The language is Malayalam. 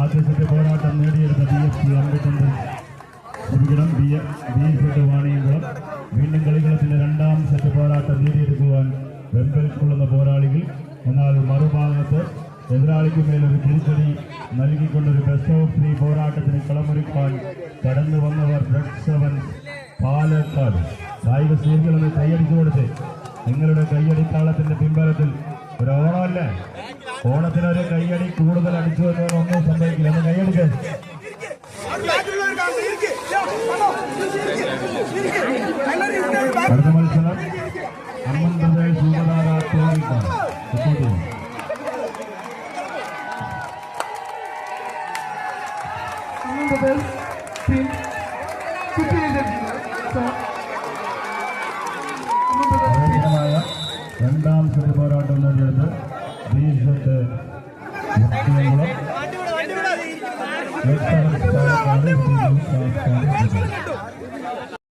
ആദ്യ സെറ്റ് പോരാട്ടം നേടിയെടുത്ത ബി എഫ് സി അമ്പത്തൊമ്പത്. ക്ഷമിക്കണം ബി ബി സെറ്റ് വീണ്ടും കളികളത്തിന്റെ രണ്ടാം സെറ്റ് പോരാട്ടം നേടിയെടുക്കുവാൻ വെമ്പൽ കൊള്ളുന്ന പോരാളികൾ. എന്നാൽ മറുഭാഗത്ത് എതിരാളിക്ക് മേലൊരു തിരിച്ചടി നൽകിക്കൊണ്ടൊരു ബെസ്റ്റ് ഓഫ് ത്രീ പോരാട്ടത്തിന് കളമൊരുക്കാൻ കടന്നു വന്നവർ റെഡ് സെവൻസ് പാലക്കാട്. കായിക സ്ത്രീകളൊന്ന് കൈയടിച്ചു കൊടുത്ത് നിങ്ങളുടെ കൈയടിത്താളത്തിന്റെ പിൻബലത്തിൽ ഒരു ഓണമല്ലേ? ഓണത്തിന് ഒരു കൈയടി കൂടുതൽ അടിച്ചു എന്നൊന്നും ഒന്നും സംഭവിക്കില്ല. ഒന്ന് കൈയടിക്ക്. അടുത്ത മത്സരം അമ്മൻ പ്രദേശ് ചെയ്യും Another team. സെറ്റ് പോരാട്ടം നേടിയെടുത്ത് ബി സെറ്റ്